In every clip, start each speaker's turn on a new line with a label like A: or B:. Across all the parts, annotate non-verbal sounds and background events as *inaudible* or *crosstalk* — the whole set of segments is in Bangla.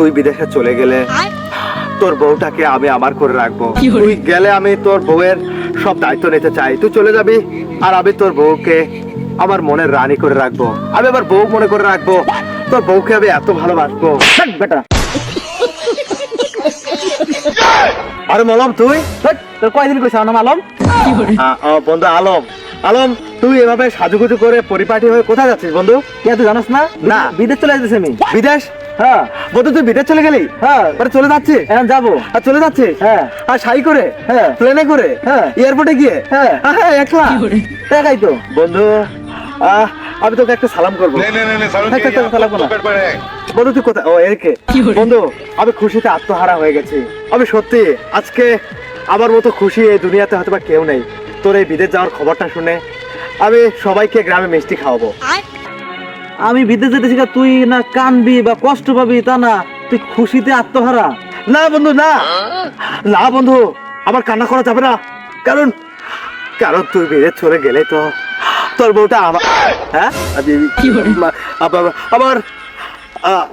A: তুই বিদেশে চলে গেলে তোর বউটাকে আমি আমার করে রাখব। তুই গেলে আমি তোর বউয়ের সব দায়িত্ব নিতে চাই। তুই চলে যাবি আর আমি তোর বউকে আমার মনের রানী করে রাখব। আমি আমার বউ মনে করে রাখব। তোর বউকে আমি এত ভালোবাসবো।
B: বেটা।
A: আরে মলম তুই?
B: তোর কয়দিন কইছ আমার নাম আলম?
A: বন্ধু আলম। আলম তুই এভাবে সাজুগুজু করে পরিপাটি হয়ে কোথায় যাচ্ছিস বন্ধু?
B: কে তুই জানোস না?
A: না।
B: বিদেশ চলে যেতেছি আমি।
A: বিদেশ?
B: হ্যাঁ।
A: বলতো তুই বিদেশ চলে গেলি?
B: হ্যাঁ।
A: পরে চলে যাচ্ছে
B: হ্যাঁ যাব।
A: আর চলে যাচ্ছে
B: হ্যাঁ।
A: আর সাই করে?
B: হ্যাঁ।
A: প্লেনে করে?
B: হ্যাঁ।
A: এয়ারপোর্টে গিয়ে?
B: হ্যাঁ।
A: হ্যাঁ একলা?
B: তো।
A: বন্ধু আমি তোকে একটা সালাম করব। বন্ধু তুই কোথায়? ও এরকে বন্ধু আমি খুশিতে আত্মহারা হয়ে গেছি। আমি সত্যি আজকে আমার মতো খুশি এই দুনিয়াতে হয়তো কেউ নেই। তোর এই বিদেশ যাওয়ার খবরটা শুনে আমি সবাইকে গ্রামে মিষ্টি খাওয়াবো।
B: আমি বিদেশ যেতেছি কা, তুই না কানবি বা কষ্ট পাবি তা না তুই খুশিতে আত্মহারা।
A: না বন্ধু না। না বন্ধু আমার কান্না করা যাবে না। কারণ কারণ তুই বিদেশ চলে গেলে তো তোর বউটা আমার হ্যাঁ? আবার- আবার আহ,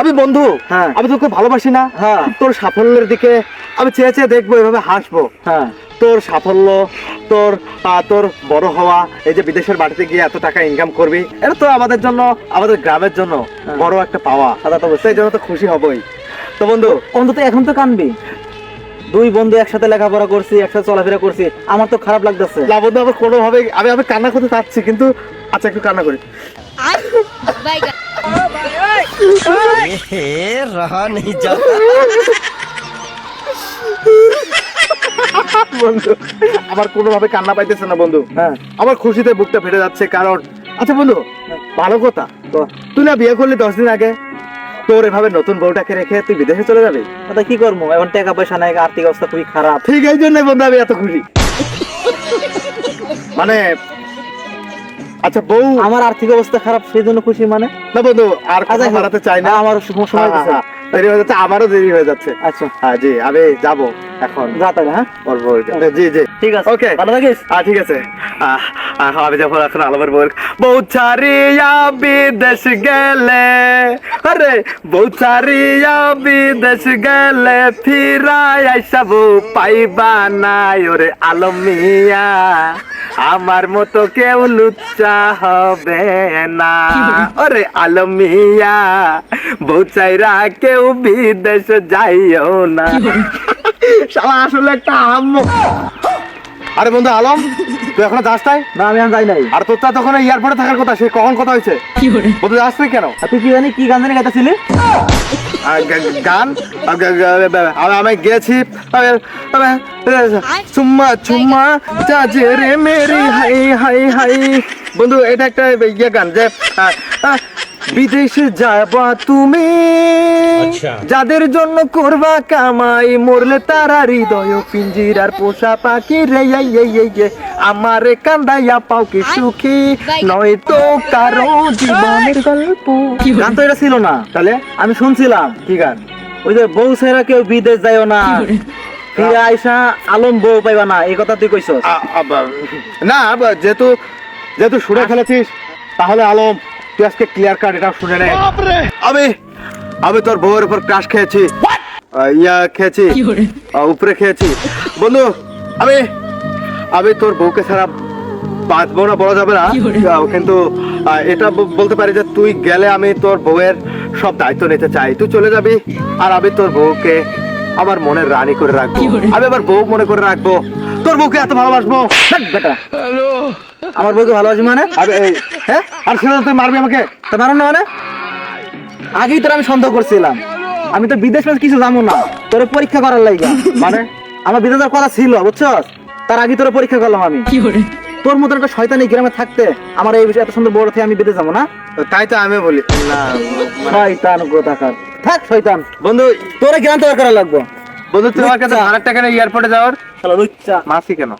A: আমি বন্ধু
B: হ্যাঁ।
A: আমি তোকে ভালোবাসি না।
B: হ্যাঁ।
A: তোর সাফল্যের দিকে আমি চেয়ে চেয়ে দেখব এভাবে হাসবো।
B: হ্যাঁ।
A: তোর সাফল্য তোর আহ, তোর বড় হওয়া এই যে বিদেশের বাড়িতে গিয়ে এত টাকা ইনকাম করবি এটা তো আমাদের জন্য আমাদের গ্রামের জন্য
B: হ্যাঁ।
A: বড় একটা পাওয়া
B: সাদা তো
A: সেই জন্য তো খুশি হবই তো বন্ধু
B: অন্তত এখন তো কানবি দুই বন্ধু একসাথে লেখাপড়া করছি একসাথে চলাফেরা করছি আমার তো খারাপ লাগতেছে
A: না বন্ধু আমার কোনোভাবে আমি আমি কান্না করতে চাচ্ছি কিন্তু আচ্ছা একটু কান্না করি
C: रहा नहीं जाता *laughs*
A: বন্ধু আমার কোনোভাবে কান্না পাইতেছে না বন্ধু
B: হ্যাঁ?
A: আমার খুশিতে বুকটা ফেটে যাচ্ছে কারণ আচ্ছা বন্ধু ভালো কথা তুই না বিয়ে করলি দশ দিন আগে তোর এভাবে নতুন বউটাকে রেখে তুই বিদেশে চলে যাবি?
B: তা কি করব? এখন টাকা পয়সা নাই আর্থিক অবস্থা খুবই খারাপ।
A: ঠিক এই জন্যই বন্ধু আমি এত খুশি। মানে আচ্ছা বউ
B: আমার আর্থিক অবস্থা খারাপ সেই জন্য খুশি মানে?
A: না বন্ধু আর কথা
B: আচ্ছা,
A: হারাতে চাই না।
B: আমার সময়
A: হ্যাঁ, হ্যাঁ, দেরি হয়ে যাচ্ছে আমারও দেরি হয়ে যাচ্ছে।
B: আচ্ছা।
A: হ্যাঁ জি আমি যাব এখন।
B: যা তাহলে হ্যাঁ?
A: ওর জি জি।
B: ঠিক আছে।
A: ওকে।
B: ভালো থাকিস?
A: আহ ঠিক আছে। আমি যখন এখন আলমের বউ বউ ছাড়িয়া বিদেশ গেলে। আরে বউ ছাড়িয়া বিদেশ গেলে ফিরাই আইসা বউ পাইবা নাই ওরে আলমিয়া। আমার মতো কেউ লুচ্চা হবে না। ওরে আলমিয়া বউ চাইরা কেউ বিদেশ যাইও না। শালা আসলে একটা আম্মু। আরে বন্ধু আলম তুই এখনও যাস তাই
B: না আমি আর যাই নাই।
A: আর তোর তো তখন এয়ারপোর্টে থাকার কথা সে কখন কথা হয়েছে? কি বন্ধু যাস তুই কেন?
B: আর তুই কি জানি কি গান জানি গাইতেছিলি?
A: গান? আমি গেছি চুম্মা চুম্মা চাচে রে মেরি হাই হাই হাই। বন্ধু এটা একটা ইয়ে গান যে বিদেশে যাবা তুমি। যাদের জন্য করবা কামাই মরলে তারা হৃদয় পিঞ্জিরার পোষা পাখি রে এই, এই, এই, আমারে কান্দাইয়া পাও কি সুখী? নয় তো কারও জীবনের গল্প।
B: গান তো এটা ছিল না।
A: তাহলে
B: আমি শুনছিলাম
A: কি গান?
B: ওই যে বউ ছেড়া কেউ বিদেশ যাইও না। ফিরে আইসা আলম বউ পাইবা না এই কথা তুই কইছস।
A: আ- না আবা, যেহেতু যেহেতু শুনে ফেলেছিস তাহলে আলম তুই আজকে ক্লিয়ার কাট এটা শুনে নে। আমি আমি তোর বউয়ের উপর ক্রাশ খেয়েছি। ইয়া খেয়েছি। উপরে খেয়েছি। বন্ধু আমি আমি তোর বউকে ছাড়া বাঁচবো না বলা যাবে না। কিন্তু এটা বলতে পারি যে তুই গেলে আমি তোর বউয়ের সব দায়িত্ব নিতে চাই। তুই চলে যাবি আর আমি তোর বউকে আমার মনের রানী করে রাখব। আমি আমার বউ মনে করে রাখব। তোর বউকে এত ভালোবাসবো?
B: বেটা। আমার বউকে ভালোবাসি মানে?
A: হ্যাঁ? আর সেটা তুই মারবি আমাকে?
B: তা মারো না মানে? আগেই তোর আমি সন্দেহ করছিলাম। আমি তো বিদেশ কিছু জানো না। তোর পরীক্ষা করার লাগে।
A: মানে
B: আমার বিদেশ যাওয়ার কথা ছিল বুঝছস? তার আগে তোর পরীক্ষা করলাম আমি। তোর মতন একটা শয়তানি গ্রামে থাকতে আমার এই বিষয়ে এত সুন্দর বড় থেকে আমি বিদেশ যাব না?
A: তাই তো আমি বলি। না
B: শয়তান গোতাকার থাক শয়তান।
A: বন্ধু
B: তোর জ্ঞান তৈরি করা লাগবো।
A: বন্ধু তুই আমার কাছে হাজার টাকা নিয়ে এয়ারপোর্টে যাওয়ার?
B: চলো লুচ্চা।
A: মাসি কেন?